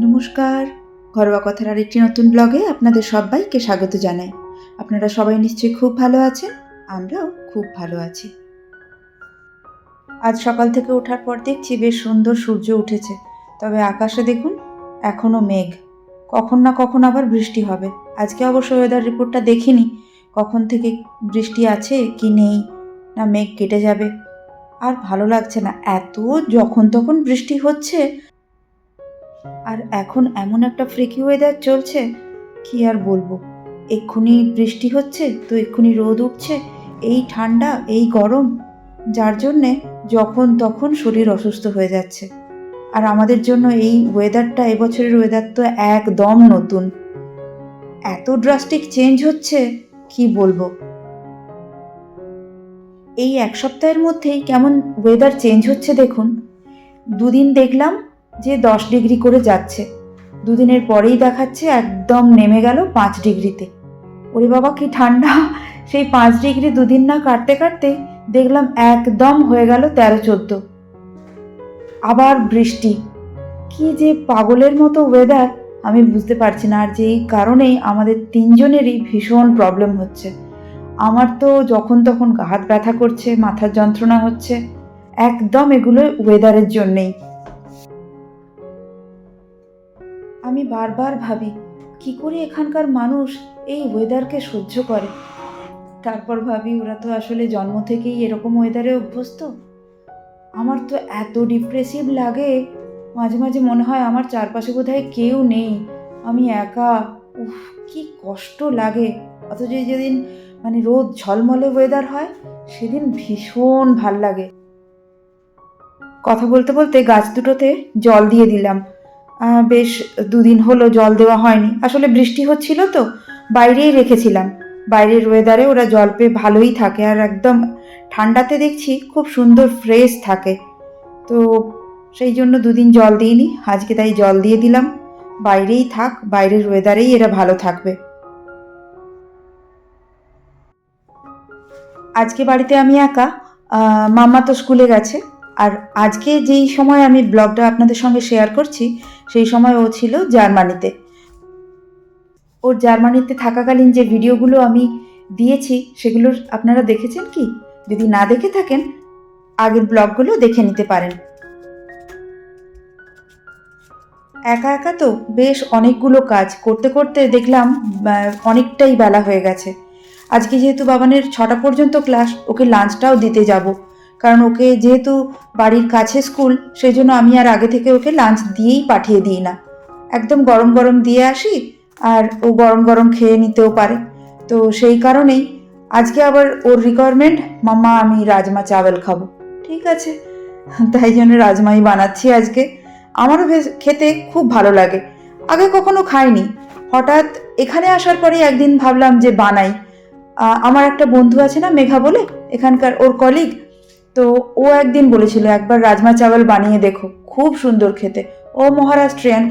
নমস্কার। ঘরোয়া কথার আরেকটি নতুন ব্লগে আপনাদের সবাইকে স্বাগত জানাই। আপনারা সবাই নিশ্চয়ই খুব ভালো আছেন, আমরাও খুব ভালো আছি। আজ সকাল থেকে ওঠার পর দেখছি বেশ সুন্দর সূর্য উঠেছে, তবে আকাশে দেখুন এখনও মেঘ। কখন না কখন আবার বৃষ্টি হবে। আজকে অবশ্য ওয়েদার রিপোর্টটা দেখিনি, কখন থেকে বৃষ্টি আছে কি নেই, না মেঘ কেটে যাবে। আর ভালো লাগছে না, এত যখন তখন বৃষ্টি হচ্ছে আর এখন এমন একটা ফ্রিকি ওয়েদার চলছে, কি আর বলব? এক্ষুনি বৃষ্টি হচ্ছে, তো এক্ষুনি রোদ উঠছে, এই ঠান্ডা, এই গরম, যার জন্যে যখন তখন শরীর অসুস্থ হয়ে যাচ্ছে। আর আমাদের জন্য এই ওয়েদারটা এবছরের ওয়েদার তো একদম নতুন। এত ড্রাস্টিক চেঞ্জ হচ্ছে, কি বলব? এই এক সপ্তাহের মধ্যেই কেমন ওয়েদার চেঞ্জ হচ্ছে দেখুন। দুদিন দেখলাম যে দশ ডিগ্রি করে যাচ্ছে। দুদিনের পরেই দেখাচ্ছে একদম নেমে গেল পাঁচ ডিগ্রিতে। ওরে বাবা, কি ঠান্ডা! সেই পাঁচ ডিগ্রি দুদিন না কাটতে কাটতে দেখলাম একদম হয়ে গেল তেরো চোদ্দ। আবার বৃষ্টি। কি যে পাগলের মতো ওয়েদার আমি বুঝতে পারছি না। আর যেই কারণেই আমাদের তিনজনেরই ভীষণ প্রবলেম হচ্ছে। আমার তো যখন তখন হাত ব্যথা করছে, মাথার যন্ত্রণা হচ্ছে। একদম এগুলো ওয়েদারের জন্যেই। আমি বারবার ভাবি, কি করে এখানকার মানুষ এই ওয়েদারকে সহ্য করে? তারপর ভাবি, ওরা তো আসলে জন্ম থেকেই এরকম ওয়েদারে অভ্যস্ত। আমার তো এত ডিপ্রেসিভ লাগে, মাঝে মাঝে মনে হয় আমার চারপাশে বোধহয় কেউ নেই। আমি একা, উফ, কি কষ্ট লাগে। অথচ যেদিন মানে রোদ ঝলমলে ওয়েদার হয়, সেদিন ভীষণ ভালো লাগে। কথা বলতে বলতে গাছ দুটোতে জল দিয়ে দিলাম। বেশ দুদিন হলো জল দেওয়া হয়নি। আসলে বৃষ্টি হচ্ছিল তো, বাইরেই রেখেছিলাম। বাইরের ওয়েদারে ওরা জল পেয়ে ভালোই থাকে আর একদম ঠান্ডাতে দেখছি খুব সুন্দর ফ্রেশ থাকে। তো সেই জন্য দুদিন জল দিইনি, আজকে তাই জল দিয়ে দিলাম। বাইরেই থাক, বাইরের ওয়েদারেই এরা ভালো থাকবে। আজকে বাড়িতে আমি একা মাম্মা তো স্কুলে গেছে। আর আজকে যেই সময় আমি ব্লগটা আপনাদের সঙ্গে শেয়ার করছি, সেই সময় ও ছিল জার্মানিতে। ওর জার্মানিতে থাকাকালীন যে ভিডিওগুলো আমি দিয়েছি সেগুলো আপনারা দেখেছেন কি? যদি না দেখে থাকেন, আগের ব্লগগুলো দেখে নিতে পারেন। একা একা তো বেশ অনেকগুলো কাজ করতে করতে দেখলাম অনেকটাই বেলা হয়ে গেছে। আজকে যেহেতু বাবানের ছটা পর্যন্ত ক্লাস, ওকে লাঞ্চটাও দিতে যাব। কারণ ওকে যেহেতু বাড়ির কাছে স্কুল সেই জন্য আমি আর আগে থেকে ওকে লাঞ্চ দিয়েই পাঠিয়ে দিই না। একদম গরম গরম দিয়ে আসি আর ও গরম গরম খেয়ে নিতেও পারে। তো সেই কারণেই আজকে আবার ওর রিকোয়ারমেন্ট মাম্মা, আমি রাজমা চাওয়াল খাব। ঠিক আছে, তাই জন্য রাজমাই বানাচ্ছি আজকে। আমারও খেতে খুব ভালো লাগে। আগে কখনো খাইনি। হঠাৎ এখানে আসার পরে একদিন ভাবলাম যে বানাই। আমার একটা বন্ধু আছে না মেঘা বলে? এখানকার ওর কলিগ তো ও একদিন বলেছিল, একবার রাজমা চাওয়াল বানিয়ে দেখো, খুব সুন্দর খেতে। ও মহারাষ্ট্রিয়ান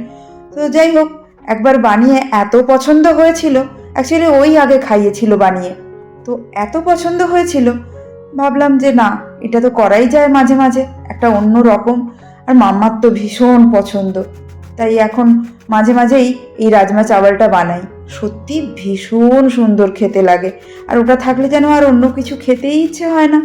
তো যাই হোক, একবার বানিয়ে এত পছন্দ হয়েছিল অ্যাকচুয়ালি ওই আগে খাইয়েছিল বানিয়ে। তো এত পছন্দ হয়েছিল? ভাবলাম যে না, এটা তো করাই যায় মাঝে মাঝে, একটা অন্য রকম। আর মাম্মার তো ভীষণ পছন্দ, তাই এখন মাঝে মাঝেই এই রাজমা চাওয়ালটা বানাই। সত্যি ভীষণ সুন্দর খেতে লাগে, আর ওটা থাকলে যেন আর অন্য কিছু খেতেই ইচ্ছে হয় না।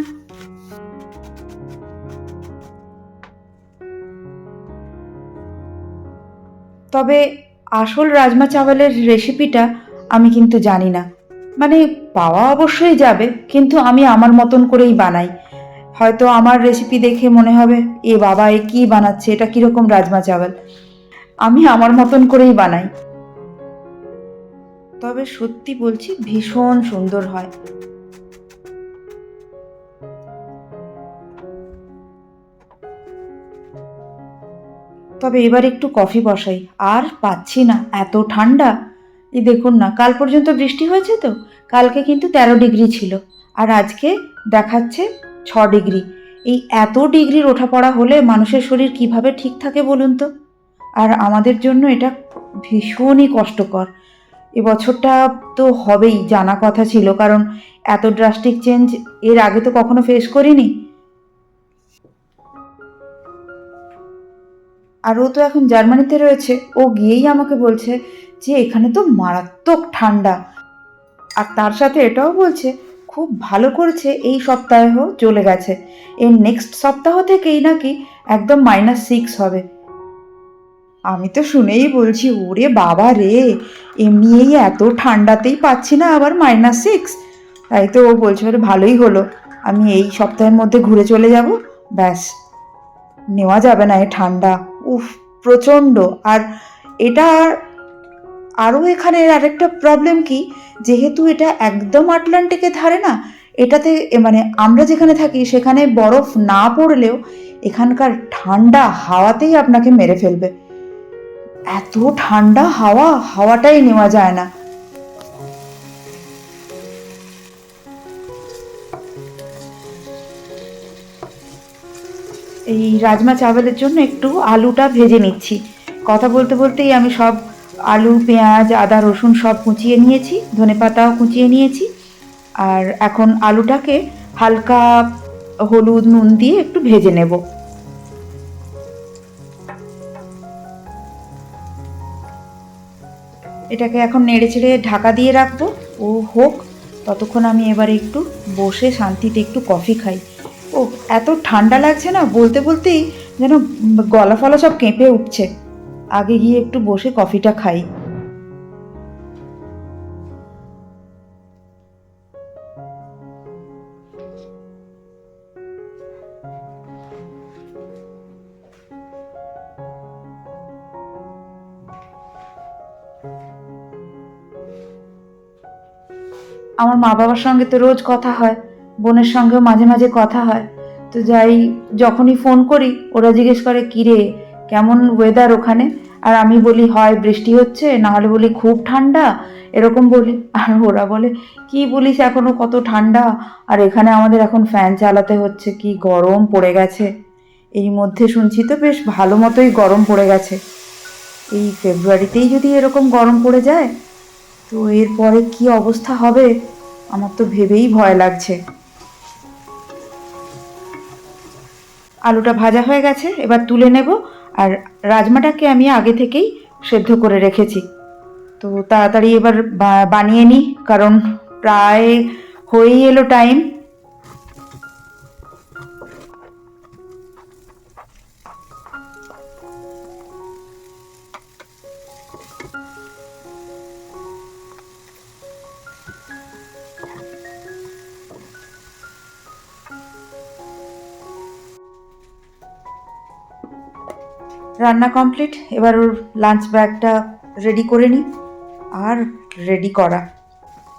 তবে আসল রাজমা চাওয়ালের রেসিপিটা আমি কিন্তু জানি না। মানে পাওয়া অবশ্যই যাবে, কিন্তু আমি আমার মতন করেই বানাই। হয়তো আমার রেসিপি দেখে মনে হবে, এ বাবা, এ কী বানাচ্ছে? এটা কীরকম রাজমা চাওয়াল? আমি আমার মতন করেই বানাই। তবে সত্যি বলছি, ভীষণ সুন্দর হয়। তবে এবার একটু কফি বসাই। আর পাচ্ছি না, এত ঠান্ডা। এই দেখুন না, কাল পর্যন্ত বৃষ্টি হয়েছে তো? কালকে কিন্তু তেরো ডিগ্রি ছিল। আর আজকে দেখাচ্ছে ছ ডিগ্রি। এই এত ডিগ্রির ওঠাপড়া হলে মানুষের শরীর কীভাবে ঠিক থাকে বলুন তো? আর আমাদের জন্য এটা ভীষণই কষ্টকর। এবছরটা তো হবেই, জানা কথা ছিল। কারণ এত ড্রাস্টিক চেঞ্জ এর আগে তো কখনো ফেস করিনি। আর ও তো এখন জার্মানিতে রয়েছে। ও গিয়েই আমাকে বলছে যে এখানে তো মারাত্মক ঠান্ডা। আর তার সাথে এটাও বলছে, খুব ভালো করেছে, এই সপ্তাহেও চলে গেছে। এর নেক্সট সপ্তাহ থেকেই নাকি একদম মাইনাস সিক্স হবে। আমি তো শুনেই বলছি, ওরে বাবা রে, এমনি এই এত ঠান্ডাতেই পাচ্ছি না আবার মাইনাস সিক্স তাই তো ও বলছে ওরে ভালোই হলো, আমি এই সপ্তাহের মধ্যে ঘুরে চলে যাব, ব্যাস, নেওয়া যাবে না এই ঠান্ডা। উফ, প্রচণ্ড। আর এটা আরও এখানে আরেকটা প্রবলেম কি? যেহেতু এটা একদম আটলান্টিকের ধারে না, এটাতে মানে আমরা যেখানে থাকি, সেখানে বরফ না পড়লেও এখানকার ঠান্ডা হাওয়াতেই আপনাকে মেরে ফেলবে। এত ঠান্ডা হাওয়া, হাওয়াটাই নেওয়া যায় না। এই রাজমা চাওয়ালের জন্য একটু আলুটা ভেজে নিচ্ছি। কথা বলতে বলতেই আমি সব আলু, পেঁয়াজ, আদা, রসুন সব কুচিয়ে নিয়েছি, ধনে পাতাও কুচিয়ে নিয়েছি। আর এখন আলুটাকে হালকা হলুদ নুন দিয়ে একটু ভেজে নেব। এটাকে এখন নেড়ে চেড়ে ঢাকা দিয়ে রাখব। ও হোক, ততক্ষণ আমি এবারে একটু বসে শান্তিতে একটু কফি খাই। ও, এত ঠান্ডা লাগছে না? বলতে বলতেই যেন গলা ফলা সব কেঁপে উঠছে। আগে গিয়ে একটু বসে কফিটা খাই। আমার মা বাবার সঙ্গে তো রোজ কথা হয়। বোনের সঙ্গেও মাঝে মাঝে কথা হয়। তো যাই, যখনই ফোন করি, ওরা জিজ্ঞেস করে, কিরে, কেমন ওয়েদার ওখানে? আর আমি বলি, হয়, বৃষ্টি হচ্ছে, না হলে বলি, খুব ঠান্ডা। এরকম বলি। আর ওরা বলে, কি বলিস, এখনও কত ঠান্ডা। আর এখানে আমাদের এখন ফ্যান চালাতে হচ্ছে, কি গরম পড়ে গেছে। এই মধ্যে শুনছি তো বেশ ভালো মতোই গরম পড়ে গেছে। এই ফেব্রুয়ারিতেই যদি এরকম গরম পড়ে যায়, তো এরপরে কি অবস্থা হবে? আমার তো ভেবেই ভয় লাগছে। আলুটা ভাজা হয়ে গেছে, এবার তুলে নেব। আর রাজমাটাকে আমি আগে থেকেই সেদ্ধ করে রেখেছি। তো তাড়াতাড়ি এবার বানিয়ে নিই কারণ প্রায় হয়েই এলো টাইম রান্না কমপ্লিট এবার ওর লাঞ্চ ব্যাগটা রেডি করে নিই আর রেডি করা।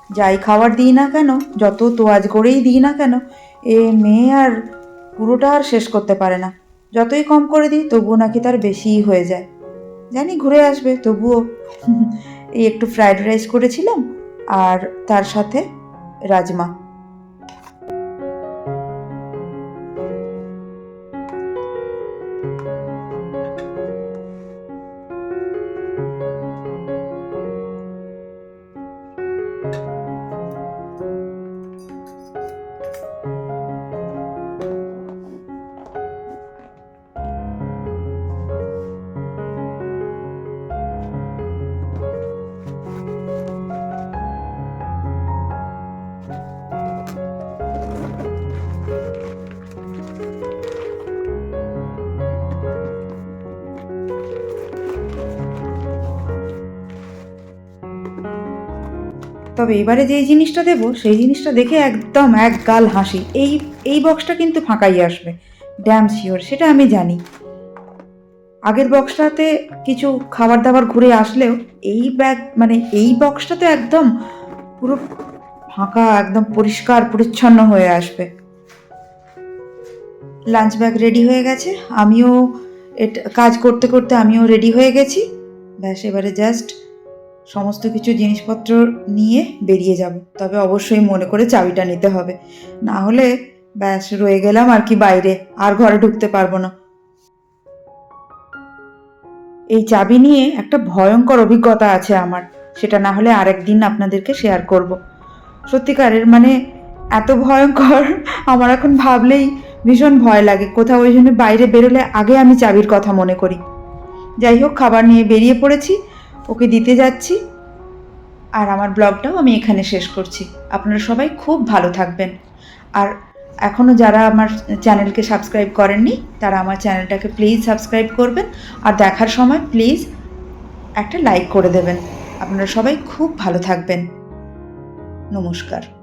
যাই খাবার দিই না কেন, যত তোয়াজ করেই দিই না কেন, এ মেয়ে আর পুরোটা আর শেষ করতে পারে না। যতই কম করে দিই, তবুও নাকি তার বেশিই হয়ে যায়। জানি ঘুরে আসবে, তবুও এই একটু ফ্রাইড রাইস করেছিলাম, আর তার সাথে রাজমা। তবে এবারে যেই জিনিসটা দেবো, সেই জিনিসটা দেখে একদম এক গাল হাসি। এই এই বক্সটা কিন্তু ফাঁকাই আসবে। ড্যাম শিওর সেটা আমি জানি। আগের বক্সটাতে কিছু খাবার দাবার ঘুরে আসলেও এই ব্যাগ মানে এই বক্সটা তো একদম পুরো ফাঁকা, একদম পরিষ্কার, পরিচ্ছন্ন হয়ে আসবে। লাঞ্চ ব্যাগ রেডি হয়ে গেছে। আমিও এটা কাজ করতে করতে আমিও রেডি হয়ে গেছি। ব্যাস, এবারে জাস্ট সমস্ত কিছু জিনিসপত্র নিয়ে বেরিয়ে যাব। তবে অবশ্যই মনে করে চাবিটা নিতে হবে। না হলে ব্যাস, রয়ে গেলাম আর কি বাইরে। আর ঘরে ঢুকতে পারব না। এই চাবি নিয়ে একটা ভয়ঙ্কর অভিজ্ঞতা আছে আমার। সেটা না হলে আরেক দিন আপনাদেরকে শেয়ার করব। সত্যিকারের মানে এত ভয়ঙ্কর, আমার এখন ভাবলেই ভীষণ ভয় লাগে। কোথাও ওই জন্য বাইরে বেরোলে আগে আমি চাবির কথা মনে করি। যাই হোক, খাবার নিয়ে বেরিয়ে পড়েছি। ওকে দিতে যাচ্ছি। আর আমার ব্লগটাও আমি এখানে শেষ করছি। আপনারা সবাই খুব ভালো থাকবেন। আর এখনও যারা আমার চ্যানেলকে সাবস্ক্রাইব করেননি, তারা আমার চ্যানেলটাকে প্লিজ সাবস্ক্রাইব করবেন। আর দেখার সময় প্লিজ একটা লাইক করে দেবেন। আপনারা সবাই খুব ভালো থাকবেন। নমস্কার।